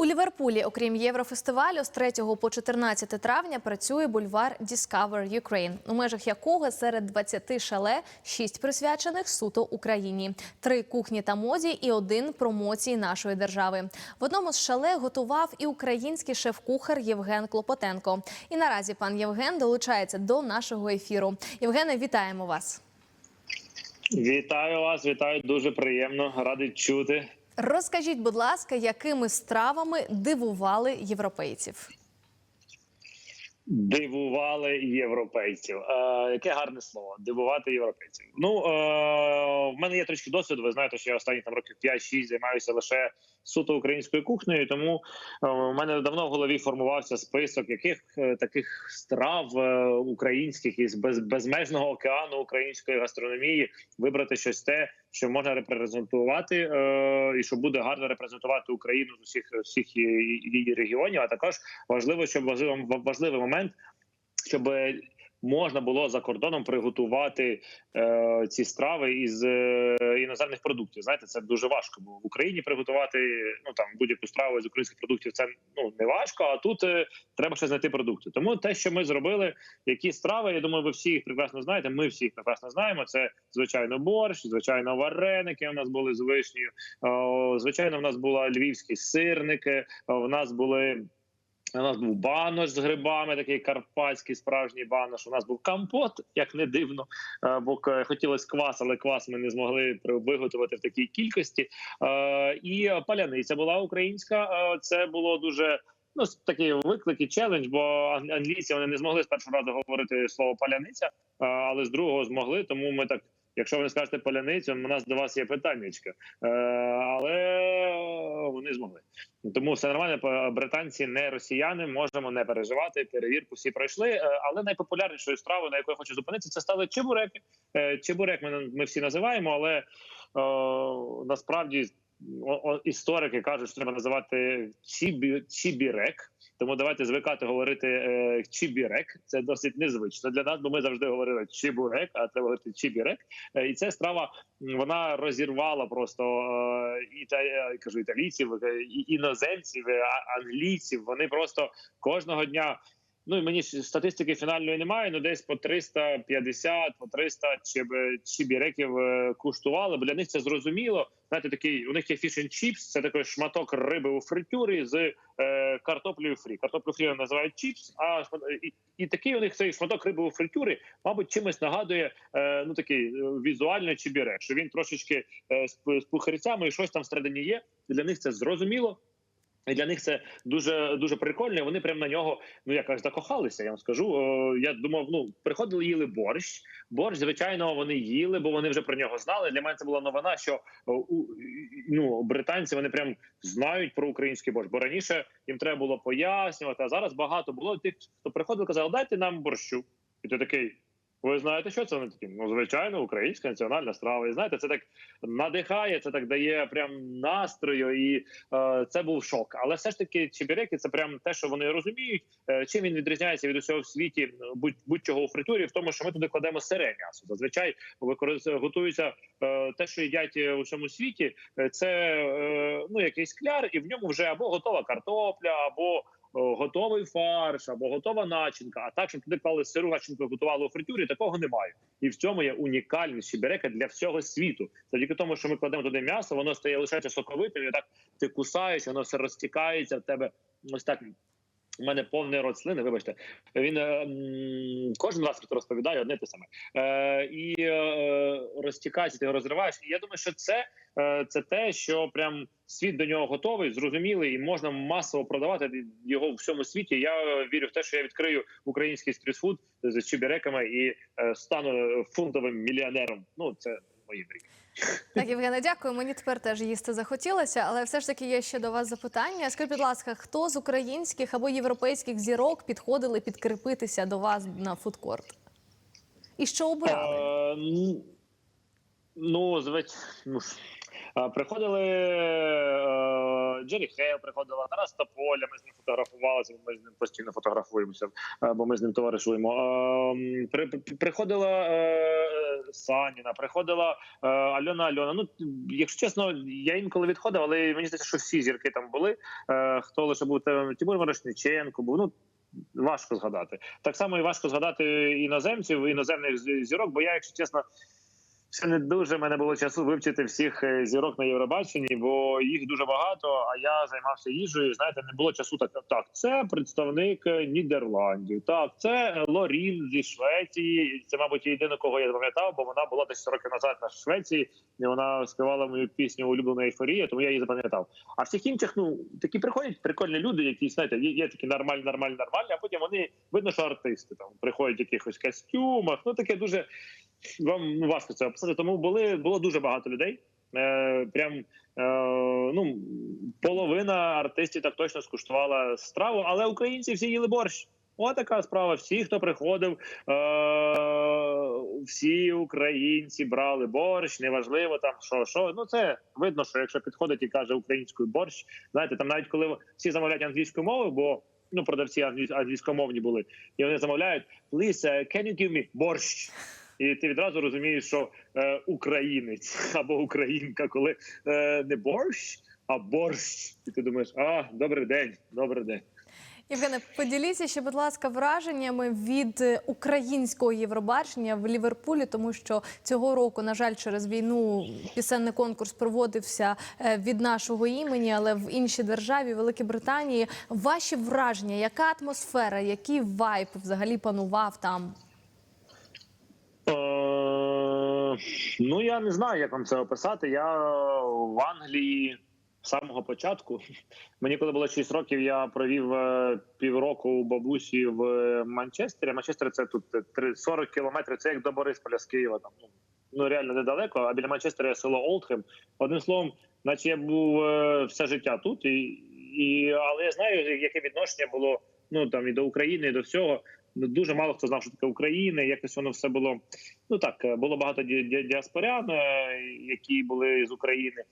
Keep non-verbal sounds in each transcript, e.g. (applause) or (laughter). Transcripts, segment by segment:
У Ліверпулі, окрім Єврофестивалю, з 3 по 14 травня працює бульвар Discover Ukraine, у межах якого серед 20 шале 6 присвячених суто Україні, три кухні та моді і один промоції нашої держави. В одному з шале готував і український шеф-кухар Євген Клопотенко. І наразі пан Євген долучається до нашого ефіру. Євгене, вітаємо вас. Вітаю вас, вітаю дуже приємно, радий чути. Розкажіть, будь ласка, якими стравами дивували європейців? Дивували європейців. Е, яке гарне слово дивувати європейців. Ну е, в мене є трішки досвіду. Ви знаєте, що я останні там років 5-6 займаюся лише суто українською кухнею. Тому е, у мене давно в голові формувався список яких е, таких страв е, українських із без, безмежного океану української гастрономії вибрати щось те, що можна репрезентувати, е, і що буде гарно репрезентувати Україну з усіх всіх її, регіонів. А також важливо, щоб важливий, важливий момент, щоб можна було за кордоном приготувати е, ці страви із е, іноземних продуктів. Знаєте, це дуже важко. Бо в Україні приготувати ну там будь-яку страву з українських продуктів це ну не важко. А тут е, треба ще знайти продукти. Тому те, що ми зробили, які страви, я думаю, ви всі їх прекрасно знаєте. Ми всі їх прекрасно знаємо. Це звичайно борщ, звичайно, вареники. У нас були з вишнею. О, звичайно, в нас була львівські сирники. В нас були. У нас був банош з грибами, такий карпатський справжній банош. У нас був компот, як не дивно, е, бо хотілося квас, але квас ми не змогли виготовити в такій кількості. Е, І паляниця була українська. Е, Це було дуже. Ну, с- такий виклик і челендж, бо ан- англійці вони не змогли з першого разу говорити слово паляниця, але з другого змогли. Тому ми так, якщо ви не скажете паляницю, у нас до вас є питаннячка. Е, Але вони змогли. Тому все нормально. Британці не росіяни, можемо не переживати. Перевірку всі пройшли. Е, Але найпопулярнішою стравою, на яку я хочу зупинитися, це стали чебуреки. Е, Чебурек ми, ми всі називаємо, але о, насправді історики кажуть, що треба називати чібі, чібірек. Тому давайте звикати говорити е, чібірек. Це досить незвично для нас, бо ми завжди говорили чібурек, а треба говорити чібірек. Е, і ця страва вона розірвала просто е, іта, я кажу італійців, е, і- іноземців, е, англійців. Вони просто кожного дня. Ну і мені статистики фінальної немає. Ну десь по 350, по 300 чеб, чібіреків е, куштували. Бо для них це зрозуміло. Знаєте, такий у них є фішн чіпс. Це такий шматок риби у фритюрі з е, картоплею фрі. Картоплю фрі називають чіпс. А і, і такий у них цей шматок риби у фритюрі, мабуть, чимось нагадує е, ну такий е, візуально чібірек, що він трошечки е, з, з пухарцями і щось там всередині є. Для них це зрозуміло. І для них це дуже дуже прикольно. Вони прямо на нього ну якось закохалися. Я вам скажу. О, я думав, ну приходили, їли борщ. Борщ, звичайно, вони їли, бо вони вже про нього знали. Для мене це була новина, що у, ну британці вони прям знають про український борщ. Бо раніше їм треба було пояснювати. А зараз багато було тих, хто приходив, казав, дайте нам борщу. І ти такий. Ви знаєте, що це вони такі? Ну, звичайно, українська національна страва. І знаєте, це так надихає, це так дає прям настрою, і е, це був шок. Але все ж таки, чебіреки це прям те, що вони розуміють. Е, чим він відрізняється від усього в світі, е, будь будь-чого у фритюрі, в тому, що ми туди кладемо сире м'ясо. Зазвичай використ- готується е, те, що їдять е, у всьому світі. Це е, ну якийсь кляр, і в ньому вже або готова картопля, або готовий фарш або готова начинка. А так, щоб туди клали сиру начинку, готували у фритюрі, такого немає. І в цьому є унікальність чеберека для всього світу. Завдяки тому, що ми кладемо туди м'ясо, воно стає лише соковитим, і так ти кусаєш, воно все розтікається в тебе. Ось так. У мене повний рот слини, вибачте. Він е, кожен раз розповідає одне те саме. Е, і е, розтікається, ти його розриваєш. І я думаю, що це, е, це те, що прям світ до нього готовий, зрозумілий, і можна масово продавати його в всьому світі. Я вірю в те, що я відкрию український стрітфуд з чебіреками і е, стану фунтовим мільйонером. Ну це мої мрії. Так, Євгене, дякую. Мені тепер теж їсти захотілося, але все ж таки є ще до вас запитання. Скажіть, будь ласка, хто з українських або європейських зірок підходили підкріпитися до вас на фудкорт? І що обирали? Е, ну, ну, звич... ну, Приходили е, Джері Хейл, приходила Тарас Тополя. Ми з ним фотографувалися. Ми з ним постійно фотографуємося, е, бо ми з ним товаришуємо. Е, при- Приходила е, Саніна, приходила е, Альона Альона. Ну якщо чесно, я інколи відходив, але мені здається, що всі зірки там були. Е, Хто лише був там Тимур Мирошниченко, був ну. Важко згадати так само і важко згадати іноземців, іноземних зірок. Бо я, якщо чесно, ще не дуже мене було часу вивчити всіх е, зірок на Євробаченні, бо їх дуже багато. А я займався їжею. Знаєте, не було часу. Так так, це представник е, Нідерландів. Так, це Лорін зі Швеції. Це, мабуть, єдине, кого я запам'ятав, бо вона була десь 40 років назад на Швеції. І вона співала мою пісню улюблена ейфорія, тому я її запам'ятав. А всіх інших, ну такі приходять прикольні люди, які знаєте, є, є такі нормальні, нормальні, нормальні. А потім вони видно, що артисти там приходять в якихось костюмах. Ну таке дуже вам важко це описати. Тому були було дуже багато людей. Е, прям е, ну половина артистів так точно скуштувала страву, але українці всі їли борщ. Ось така справа. Всі, хто приходив, е, всі українці брали борщ. Неважливо там що, що. Ну це видно, що якщо підходить і каже українською борщ, знаєте, там навіть коли всі замовляють англійською мовою, бо ну продавці англі- англійськомовні були, і вони замовляють uh, can you give me борщ? І ти відразу розумієш, що е, українець або українка, коли е, не борщ, а борщ. І ти думаєш, а добрий день, добрий день. Євгене, поділіться ще, будь ласка, враженнями від е, українського Євробачення в Ліверпулі, тому що цього року, на жаль, через війну пісенний конкурс проводився е, від нашого імені, але в іншій державі, Великій Британії. Ваші враження, яка атмосфера, який вайб взагалі панував там? Е, ну я не знаю, як вам це описати. Я в Англії з самого початку. (laughs) Мені коли було 6 років, я провів е, півроку у бабусі в Манчестері. Манчестер це тут е, 40 кілометрів. Це як до Борисполя з Києва. Там ну, ну реально недалеко. А біля Манчестера є село Олдхем. Одним словом, наче я був е, все життя тут, і, і але я знаю, яке відношення було ну там і до України, і до всього. Ну, Дуже мало хто знав, що таке Україна. Якось воно все було ну так, було багато ді- ді- діаспорян, е, які були з України.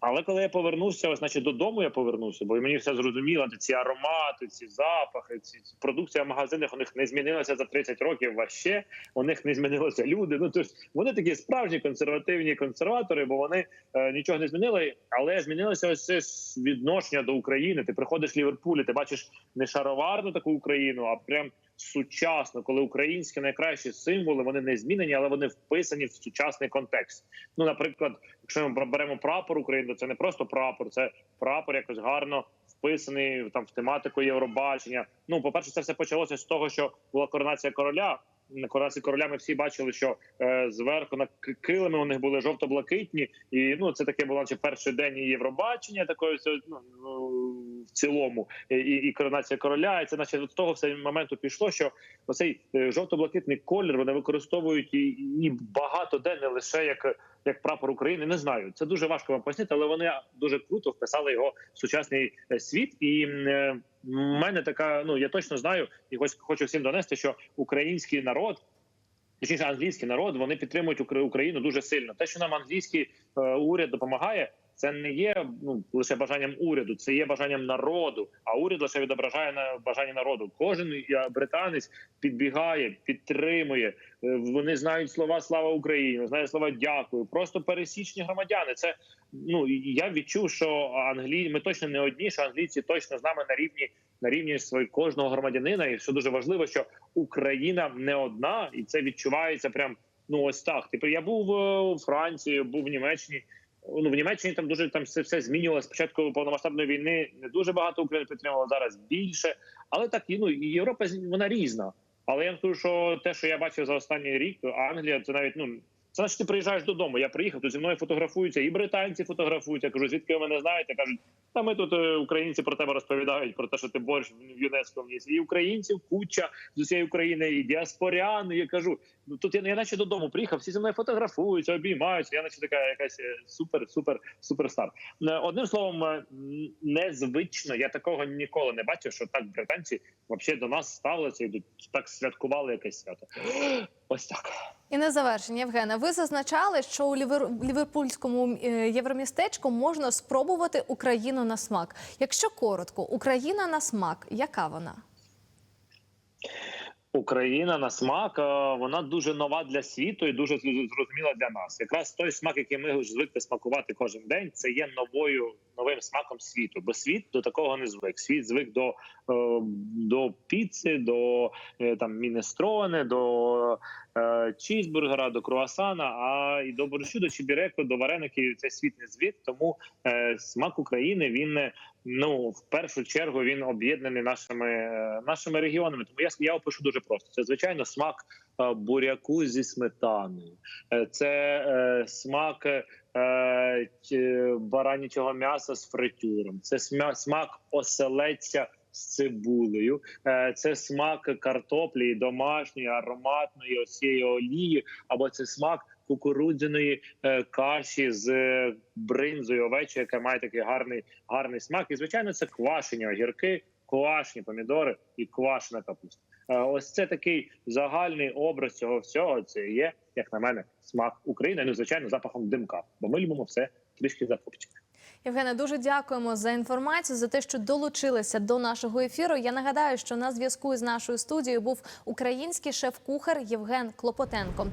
Але коли я повернувся, ось значить додому я повернувся, бо мені все зрозуміло, ці аромати, ці запахи, ці ці продукція в магазинах у них не змінилася за 30 років. Ваще у них не змінилися люди. Ну тож вони такі справжні консервативні консерватори, бо вони е, нічого не змінили. Але змінилося ось це відношення до України. Ти приходиш в Ліверпуль, ти бачиш не шароварну таку Україну, а прям сучасно, коли українські найкращі символи вони не змінені, але вони вписані в сучасний контекст. Ну, наприклад, якщо ми беремо прапор України, то це не просто прапор, це прапор якось гарно вписаний там в тематику Євробачення. Ну, по перше, це все почалося з того, що була коронація короля. На коронації короля ми всі бачили, що е, зверху на килими у них були жовто-блакитні, і ну це таке було наче перший день Євробачення, такої ну, ну в цілому, і, і коронація короля. І це наче до того все моменту пішло, що оцей е, жовто-блакитний колір вони використовують і, і багато де не лише як, як прапор України. Не знаю, це дуже важко вам пояснити, але вони дуже круто вписали його в сучасний е, світ. І е, в мене така, ну я точно знаю, і хоч хочу всім донести, що український народ. Точніше, англійський народ вони підтримують Укра- Україну дуже сильно. Те, що нам англійський уряд допомагає, це не є ну лише бажанням уряду, це є бажанням народу. А уряд лише відображає на бажання народу. Кожен е, британець підбігає, підтримує. Е, Вони знають слова Слава Україні, знають слова дякую. Просто пересічні громадяни. Це ну я відчув, що Англії ми точно не одні, що англійці точно з нами на рівні на рівні свої кожного громадянина. І що дуже важливо, що Україна не одна, і це відчувається прям ну ось так. Типу, я був е, у Франції, був в Німеччині. Ну в Німеччині там дуже там все, все змінювалося. Спочатку повномасштабної війни не дуже багато України підтримувало, зараз більше. Але так і, ну і Європа вона різна. Але я вам скажу, що те, що я бачив за останній рік, то Англія це навіть ну. Це значить, ти приїжджаєш додому. Я приїхав, тут зі мною фотографуються, і британці фотографуються. Я кажу, звідки ви мене знаєте? Кажуть, Та ми тут е, українці про тебе розповідають про те, що ти борщ в ЮНЕСКО вніс. І українців куча з усієї України, і діаспоряни. Я кажу, ну тут я, я наче додому приїхав, всі зі мною фотографуються, обіймаються. Я наче така якась е, супер, супер, суперстар. Е, Одним словом, незвично. Я такого ніколи не бачив, що так британці взагалі до нас ставилися і так святкували якесь свято. Ось так. І на завершення, Євгена, ви зазначали, що у лівер- ліверпульському е, євромістечку можна спробувати Україну на смак. Якщо коротко, Україна на смак, яка вона? Україна на смак е, вона дуже нова для світу і дуже зрозуміла для нас. Якраз той смак, який ми звикли смакувати кожен день, це є новою новим смаком світу. Бо світ до такого не звик. Світ звик до, е, до піци, до е, там мінестроне, до чізбургера, до круасана, а і до борщу, до чебіреку, до вареників. Це світ не звик. Тому е, смак України він е, ну в першу чергу він об'єднаний нашими е, нашими регіонами. Тому я я опишу дуже просто. Це звичайно смак е, буряку зі сметаною, Е, це е, смак е, баранячого м'яса з фритюром, це смак оселедця з цибулею, Е, це смак картоплі домашньої ароматної осієї олії, або це смак кукурудзяної е, каші з е, бринзою овечою, яка має такий гарний гарний смак. І звичайно, це квашені огірки, квашені помідори і квашена капуста. Е, Ось це такий загальний образ цього всього. Це є, як на мене, смак України. Ну, звичайно, запахом димка, бо ми любимо все трішки закопчити. Євгене, дуже дякуємо за інформацію, за те, що долучилися до нашого ефіру. Я нагадаю, що на зв'язку з нашою студією був український шеф-кухар Євген Клопотенко.